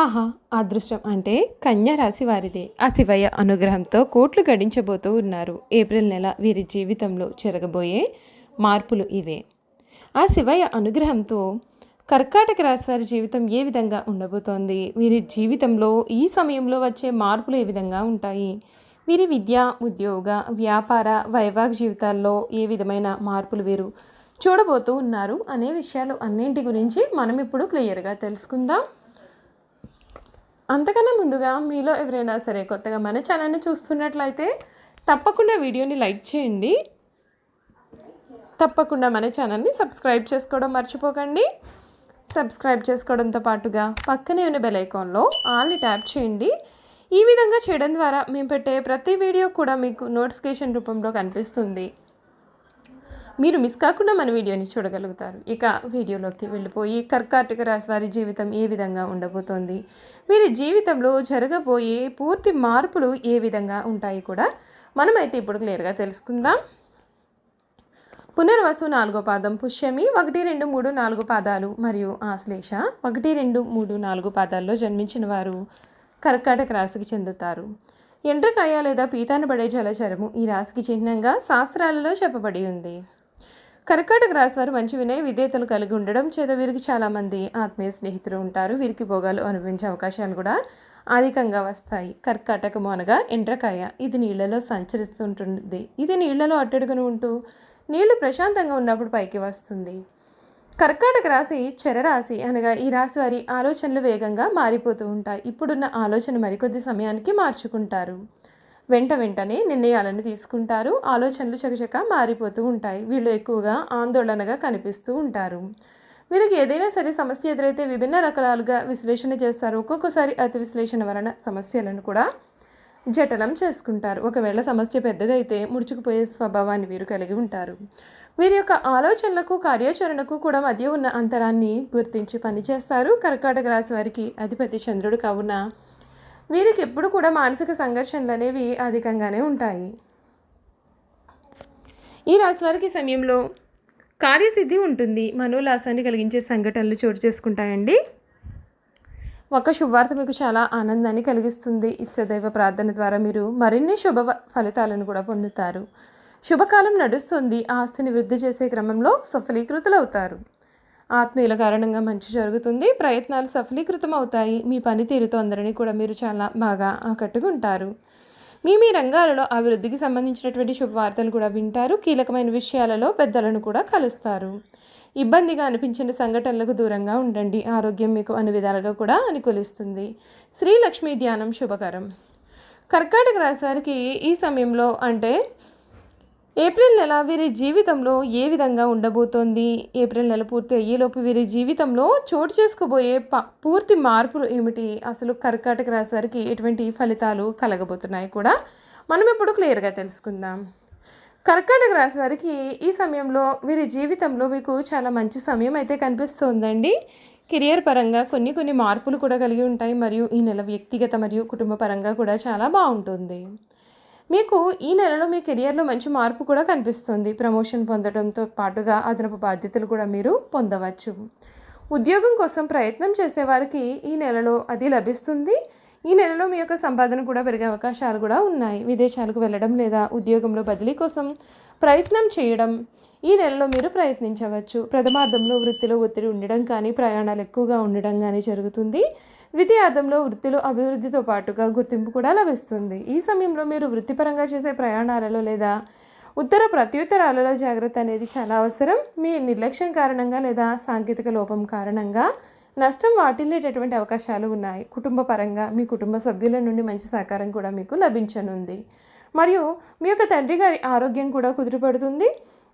ఆహా అదృష్టం అంటే కన్యా రాశి వారిదే. ఆ శివయ్య అనుగ్రహంతో కోట్లు గడించబోతూ ఉన్నారు. ఏప్రిల్ నెల వీరి జీవితంలో జరగబోయే మార్పులు ఇవే. ఆ శివయ్య అనుగ్రహంతో కర్కాటక రాశి వారి జీవితం ఏ విధంగా ఉండబోతోంది? వీరి జీవితంలో ఈ సమయంలో వచ్చే మార్పులు ఏ విధంగా ఉంటాయి? వీరి విద్య ఉద్యోగ వ్యాపార వైవాహిక జీవితాల్లో ఏ విధమైన మార్పులు వీరు చూడబోతూ ఉన్నారు? అనే విషయాలు అన్నింటి గురించి మనం ఇప్పుడు క్లియర్గా తెలుసుకుందాం. అంతకన్నా ముందుగా మీలో ఎవరైనా సరే కొత్తగా మన ఛానల్ని చూస్తున్నట్లయితే తప్పకుండా వీడియోని లైక్ చేయండి. తప్పకుండా మన ఛానల్ని సబ్స్క్రైబ్ చేసుకోవడం మర్చిపోకండి. సబ్స్క్రైబ్ చేసుకోవడంతో పాటుగా పక్కనే ఉన్న బెల్ ఐకాన్లో ఆల్ని ట్యాప్ చేయండి. ఈ విధంగా చేయడం ద్వారా మేము పెట్టే ప్రతి వీడియో కూడా మీకు నోటిఫికేషన్ రూపంలో కనిపిస్తుంది. మీరు మిస్ కాకుండా మన వీడియోని చూడగలుగుతారు. ఇక వీడియోలోకి వెళ్ళిపోయి కర్కాటక రాశి వారి జీవితం ఏ విధంగా ఉండబోతోంది? వీరి జీవితంలో జరగబోయే పూర్తి మార్పులు ఏ విధంగా ఉంటాయి కూడా మనమైతే ఇప్పుడు క్లియర్గా తెలుసుకుందాం. పునర్వసు నాలుగో పాదం పుష్యమి ఒకటి రెండు మూడు నాలుగు పాదాలు మరియు ఆశ్లేష ఒకటి రెండు మూడు నాలుగు పాదాల్లో జన్మించిన వారు కర్కాటక రాశికి చెందుతారు. ఎండ్రకాయ లేదా పీతాన పడే జలచరము ఈ రాశికి చిహ్నంగా శాస్త్రాలలో చెప్పబడి ఉంది. కర్కాటక రాశి వారు మంచి వినయ విధేయతలు కలిగి ఉండడం చేత వీరికి చాలామంది ఆత్మీయ స్నేహితులు ఉంటారు. వీరికి భోగాలు అనుభవించే అవకాశాలు కూడా అధికంగా వస్తాయి. కర్కాటకము అనగా ఎండ్రకాయ. ఇది నీళ్ళలో సంచరిస్తుంటుంది. ఇది నీళ్ళలో అట్టడుగును ఉంటూ నీళ్ళు ప్రశాంతంగా ఉన్నప్పుడు పైకి వస్తుంది. కర్కాటక రాశి చరరాశి అనగా ఈ రాశి వారి ఆలోచనలు వేగంగా మారిపోతూ ఉంటాయి. ఇప్పుడున్న ఆలోచన మరికొద్ది సమయానికి మార్చుకుంటారు. వెంట వెంటనే నిర్ణయాలను తీసుకుంటారు. ఆలోచనలు చకచక మారిపోతూ ఉంటాయి. వీళ్ళు ఎక్కువగా ఆందోళనగా కనిపిస్తూ ఉంటారు. వీరికి ఏదైనా సరే సమస్య ఎదురైతే విభిన్న రకాలుగా విశ్లేషణ చేస్తారు. ఒక్కొక్కసారి అతి విశ్లేషణ వలన సమస్యలను కూడా జటలం చేసుకుంటారు. ఒకవేళ సమస్య పెద్దదైతే ముడుచుకుపోయే స్వభావాన్ని వీరు కలిగి ఉంటారు. వీరి యొక్క ఆలోచనలకు కార్యాచరణకు కూడా మధ్య ఉన్న అంతరాన్ని గుర్తించి పనిచేస్తారు. కర్కాటక రాశి వారికి అధిపతి చంద్రుడు కావున వీరికి ఎప్పుడు కూడా మానసిక సంఘర్షణలు అనేవి అధికంగానే ఉంటాయి. ఈ రాశి వారికి సమయంలో కార్యసిద్ధి ఉంటుంది. మనోలాసాన్ని కలిగించే సంఘటనలు చోటు చేసుకుంటాయండి. ఒక శుభవార్త మీకు చాలా ఆనందాన్ని కలిగిస్తుంది. ఇష్టదైవ ప్రార్థన ద్వారా మీరు మరిన్ని శుభ ఫలితాలను కూడా పొందుతారు. శుభకాలం నడుస్తుంది. ఆస్తిని వృద్ధి చేసే క్రమంలో సఫలీకృతులవుతారు. ఆత్మీయుల కారణంగా మంచి జరుగుతుంది. ప్రయత్నాలు సఫలీకృతం అవుతాయి మీ పనితీరుతో అందరినీ కూడా మీరు చాలా బాగా ఆకట్టుకుంటారు. మీ మీ రంగాలలో అభివృద్ధికి సంబంధించినటువంటి శుభవార్తలు కూడా వింటారు. కీలకమైన విషయాలలో పెద్దలను కూడా కలుస్తారు. ఇబ్బందిగా అనిపించిన సంఘటనలకు దూరంగా ఉండండి. ఆరోగ్యం మీకు అన్ని విధాలుగా కూడా అనుకూలిస్తుంది. శ్రీలక్ష్మి ధ్యానం శుభకరం. కర్కాటక రాశి వారికి ఈ సమయంలో అంటే ఏప్రిల్ నెల వీరి జీవితంలో ఏ విధంగా ఉండబోతోంది? ఏప్రిల్ నెల పూర్తి అయ్యేలోపు వీరి జీవితంలో చోటు చేసుకోబోయే ప పూర్తి మార్పులు ఏమిటి? అసలు కర్కాటక రాశి వారికి ఎటువంటి ఫలితాలు కలగబోతున్నాయి కూడా మనం ఇప్పుడు క్లియర్గా తెలుసుకుందాం. కర్కాటక రాశి వారికి ఈ సమయంలో వీరి జీవితంలో మీకు చాలా మంచి సమయం అయితే కనిపిస్తోందండి. కెరియర్ పరంగా కొన్ని కొన్ని మార్పులు కూడా కలిగి ఉంటాయి. మరియు ఈ నెల వ్యక్తిగత మరియు కుటుంబ పరంగా కూడా చాలా బాగుంటుంది. మీకు ఈ నెలలో మీ కెరియర్లో మంచి మార్పు కూడా కనిపిస్తుంది. ప్రమోషన్ పొందడంతో పాటుగా అదనపు బాధ్యతలు కూడా మీరు పొందవచ్చు. ఉద్యోగం కోసం ప్రయత్నం చేసేవారికి ఈ నెలలో అది లభిస్తుంది. ఈ నెలలో మీ యొక్క సంపాదన కూడా పెరిగే అవకాశాలు కూడా ఉన్నాయి. విదేశాలకు వెళ్ళడం లేదా ఉద్యోగంలో బదిలీ కోసం ప్రయత్నం చేయడం ఈ నెలలో మీరు ప్రయత్నించవచ్చు. ప్రథమార్థంలో వృత్తిలో ఒత్తిడి ఉండడం కానీ ప్రయాణాలు ఎక్కువగా ఉండడం కానీ జరుగుతుంది. ద్వితీయార్థంలో వృత్తిలో అభివృద్ధితో పాటుగా గుర్తింపు కూడా లభిస్తుంది. ఈ సమయంలో మీరు వృత్తిపరంగా చేసే ప్రయాణాలలో లేదా ఉత్తర ప్రత్యుత్తరాలలో జాగ్రత్త అనేది చాలా అవసరం. మీ నిర్లక్ష్యం కారణంగా లేదా సాంకేతిక లోపం కారణంగా నష్టం వాటిల్లేటటువంటి అవకాశాలు ఉన్నాయి. కుటుంబ పరంగా మీ కుటుంబ సభ్యుల నుండి మంచి సహకారం కూడా మీకు లభించనుంది. మరియు మీ యొక్క తండ్రి గారి ఆరోగ్యం కూడా కుదురుపడుతుంది.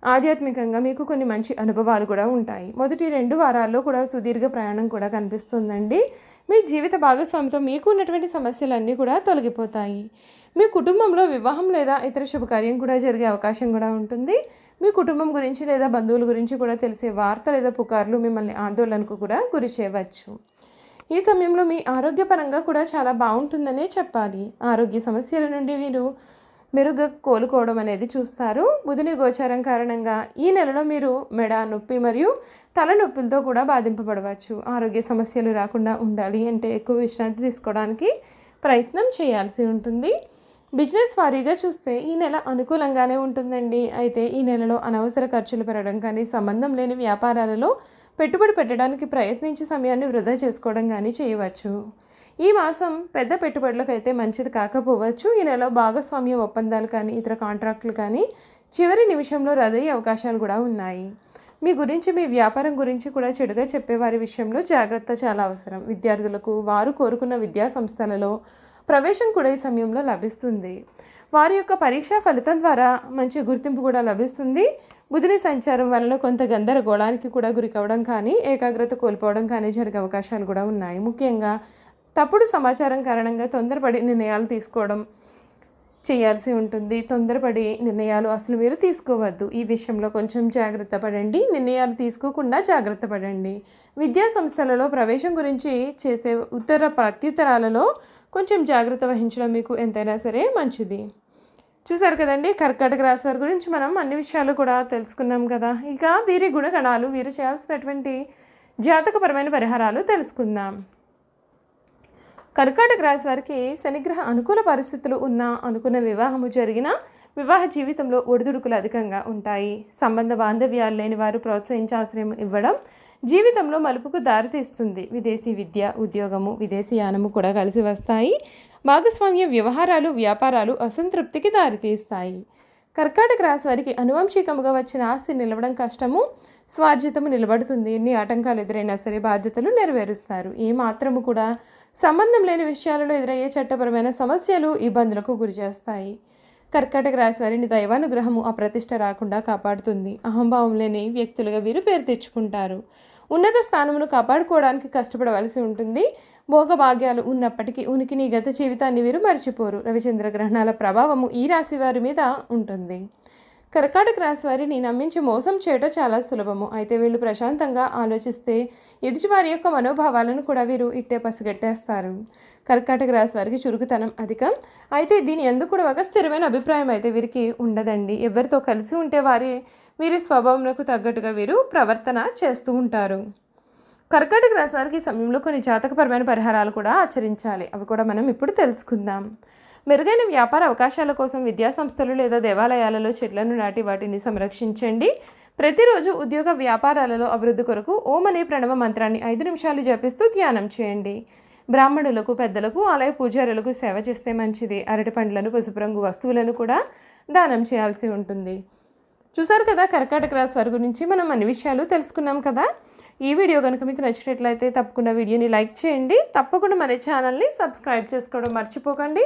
ఆధ్యాత్మికంగా మీకు కొన్ని మంచి అనుభవాలు కూడా ఉంటాయి. మొదటి రెండు వారాల్లో కూడా సుదీర్ఘ ప్రయాణం కూడా కనిపిస్తుందండి. మీ జీవిత భాగస్వామితో మీకు ఉన్నటువంటి సమస్యలన్నీ కూడా తొలగిపోతాయి. మీ కుటుంబంలో వివాహం లేదా ఇతర శుభకార్యం కూడా జరిగే అవకాశం కూడా ఉంటుంది. మీ కుటుంబం గురించి లేదా బంధువుల గురించి కూడా తెలిసే వార్త లేదా పుకార్లు మిమ్మల్ని ఆందోళనకు కూడా గురి చేయవచ్చు. ఈ సమయంలో మీ ఆరోగ్యపరంగా కూడా చాలా బాగుంటుందనే చెప్పాలి. ఆరోగ్య సమస్యల నుండి మీరు మెరుగ్గా కోలుకోవడం అనేది చూస్తారు. బుధుని గోచారం కారణంగా ఈ నెలలో మీరు మెడ నొప్పి మరియు తలనొప్పులతో కూడా బాధింపబడవచ్చు. ఆరోగ్య సమస్యలు రాకుండా ఉండాలి అంటే ఎక్కువ విశ్రాంతి తీసుకోవడానికి ప్రయత్నం చేయాల్సి ఉంటుంది. బిజినెస్ వారీగా చూస్తే ఈ నెల అనుకూలంగానే ఉంటుందండి. అయితే ఈ నెలలో అనవసర ఖర్చులు పెరగడం కానీ సంబంధం లేని వ్యాపారాలలో పెట్టుబడి పెట్టడానికి ప్రయత్నించే సమయాన్ని వృధా చేసుకోవడం కానీ చేయవచ్చు. ఈ మాసం పెద్ద పెట్టుబడులకు అయితే మంచిది కాకపోవచ్చు. ఈ నెల భాగస్వామ్య ఒప్పందాలు కానీ ఇతర కాంట్రాక్టులు కానీ చివరి నిమిషంలో రద్దయ్యే అవకాశాలు కూడా ఉన్నాయి. మీ గురించి మీ వ్యాపారం గురించి కూడా చెడుగా చెప్పేవారి విషయంలో జాగ్రత్త చాలా అవసరం. విద్యార్థులకు వారు కోరుకున్న విద్యా సంస్థలలో ప్రవేశం కూడా ఈ సమయంలో లభిస్తుంది. వారి యొక్క పరీక్షా ఫలితం ద్వారా మంచి గుర్తింపు కూడా లభిస్తుంది. బుధుని సంచారం వలన కొంత గందరగోళానికి కూడా గురి కావడం కానీ ఏకాగ్రత కోల్పోవడం కానీ జరిగే అవకాశాలు కూడా ఉన్నాయి. ముఖ్యంగా తప్పుడు సమాచారం కారణంగా తొందరపడి నిర్ణయాలు తీసుకోవడం చేయాల్సి ఉంటుంది. తొందరపడి నిర్ణయాలు అసలు మీరు తీసుకోవద్దు. ఈ విషయంలో కొంచెం జాగ్రత్త పడండి. నిర్ణయాలు తీసుకోకుండా జాగ్రత్త పడండి. విద్యా సంస్థలలో ప్రవేశం గురించి చేసే ఉత్తర ప్రత్యుత్తరాలలో కొంచెం జాగ్రత్త వహించడం మీకు ఎంతైనా సరే మంచిది. చూసారు కదండి? కర్కాటక రాశి వారి గురించి మనం అన్ని విషయాలు కూడా తెలుసుకున్నాం కదా. ఇక వీరి గుణగణాలు వీరు చేయాల్సినటువంటి జాతకపరమైన పరిహారాలు తెలుసుకుందాం. కర్కాటక రాశి వారికి శనిగ్రహ అనుకూల పరిస్థితులు ఉన్న అనుకున్న వివాహము జరిగిన వివాహ జీవితంలో ఒడిదుడుకులు అధికంగా ఉంటాయి. సంబంధ బాంధవ్యాలు లేని వారు ప్రోత్సహించే ఆశ్రయం ఇవ్వడం జీవితంలో మలుపుకు దారితీస్తుంది. విదేశీ విద్య ఉద్యోగము విదేశీ యానము కూడా కలిసి వస్తాయి. భాగస్వామ్య వ్యవహారాలు వ్యాపారాలు అసంతృప్తికి దారితీస్తాయి. కర్కాటక రాశి వారికి అనువంశికముగా వచ్చిన ఆస్తి నిలవడం కష్టము స్వార్జితము నిలబడుతుంది. ఎన్ని ఆటంకాలు ఎదురైనా సరే బాధ్యతలు నెరవేరుస్తారు. ఏ మాత్రము కూడా సంబంధం లేని విషయాలలో ఎదురయ్యే చట్టపరమైన సమస్యలు ఇబ్బందులకు గురిచేస్తాయి కర్కటక కర్కాటక రాశి వారిని దైవానుగ్రహము అప్రతిష్ట రాకుండా కాపాడుతుంది. అహంభావం లేని వ్యక్తులుగా వీరు పేరు తెచ్చుకుంటారు. ఉన్నత స్థానమును కాపాడుకోవడానికి కష్టపడవలసి ఉంటుంది. భోగభాగ్యాలు ఉన్నప్పటికీ ఉనికిని గత జీవితాన్ని వీరు మర్చిపోరు. రవిచంద్ర గ్రహణాల ప్రభావము ఈ రాశి వారి మీద ఉంటుంది. కర్కాటక రాశి వారిని నమ్మించి మోసం చేయడం చాలా సులభము. అయితే వీళ్ళు ప్రశాంతంగా ఆలోచిస్తే ఎదుటివారి యొక్క మనోభావాలను కూడా వీరు ఇట్టే పసిగట్టేస్తారు. కర్కాటక రాశి వారికి చురుకుతనం అధికం. అయితే దీని ఎందుకు కూడా ఒక స్థిరమైన అభిప్రాయం అయితే వీరికి ఉండదండి. ఎవరితో కలిసి ఉంటే వారి వీరి స్వభావంకు తగ్గట్టుగా వీరు ప్రవర్తన చేస్తూ ఉంటారు. కర్కాటక రాశి వారికి సమయంలో కొన్ని జాతకపరమైన పరిహారాలు కూడా ఆచరించాలి. అవి కూడా మనం ఇప్పుడు తెలుసుకుందాం. మెరుగైన వ్యాపార అవకాశాల కోసం విద్యా సంస్థలు లేదా దేవాలయాలలో చెట్లను నాటి వాటిని సంరక్షించండి. ప్రతిరోజు ఉద్యోగ వ్యాపారాలలో అభివృద్ధి కొరకు ఓం అనే ప్రణవ మంత్రాన్ని ఐదు నిమిషాలు జపిస్తూ ధ్యానం చేయండి. బ్రాహ్మణులకు పెద్దలకు ఆలయ పూజారులకు సేవ చేస్తే మంచిది. అరటి పండ్లను పసుపు రంగు వస్తువులను కూడా దానం చేయాల్సి ఉంటుంది. చూసారు కదా కర్కాటక రాశి వారి గురించి? మనం అన్ని విషయాలు తెలుసుకున్నాం కదా? ఈ వీడియో కనుక మీకు నచ్చినట్లయితే తప్పకుండా వీడియోని లైక్ చేయండి. తప్పకుండా మన ఛానల్ని సబ్స్క్రైబ్ చేసుకోవడం మర్చిపోకండి.